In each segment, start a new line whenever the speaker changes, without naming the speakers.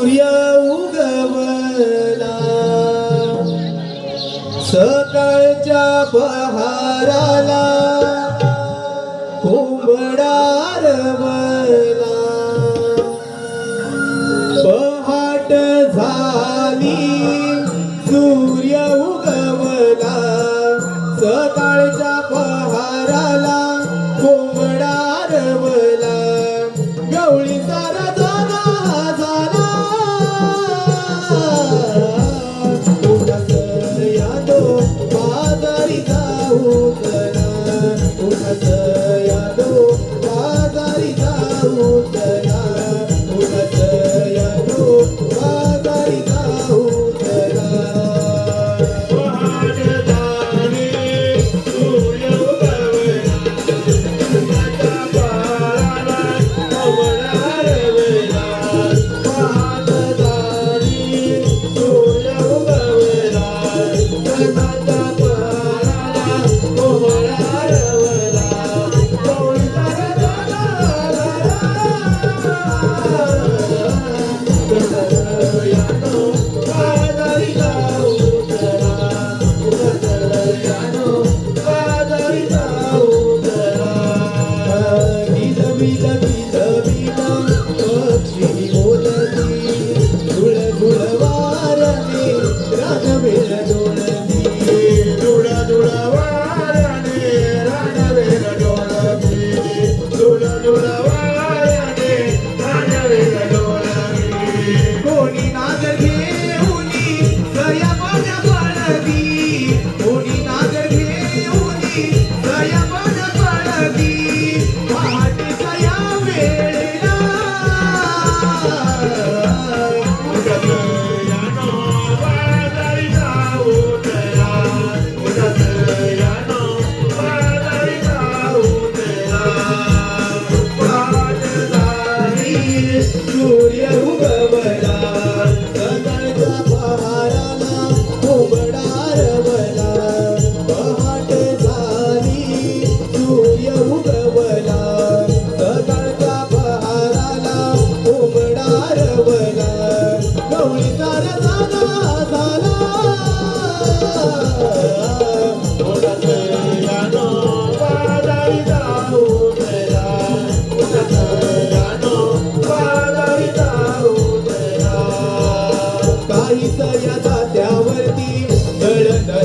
सूर्य उगवला. सकाळच्या बहाराला कोंबडारवला पहाट झाली सूर्य उगवला. सकाळच्या बहाराला कोंबडारवला गवळी सारा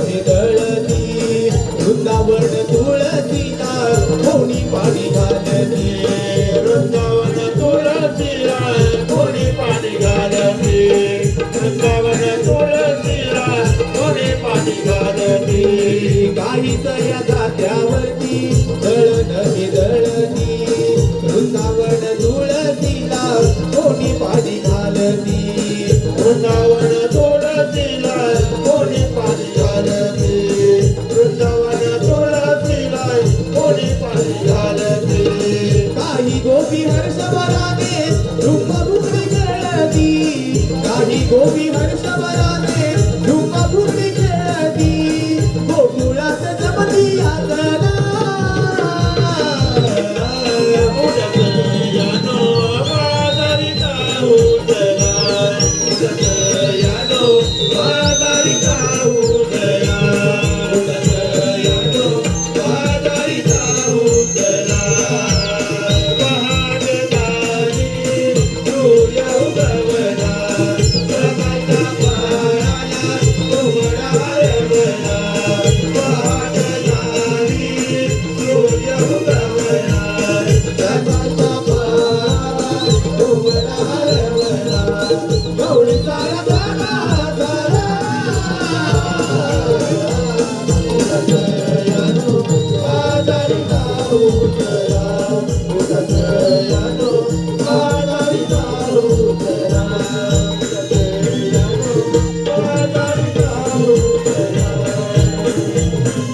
वरती दळती वृंदावन तुळसी कोणी पाणी घालती.
वृंदावन तुळसी कोणी पाणी घालती. वृंदावन तुळसी कोणी पाणी घालती.
काही तया जात्यावरती दळण दळती. वृंदावन तुळसीला कोणी पाणी घालती.
वृंदावन तुळसीला
गोपी हर्ष वराने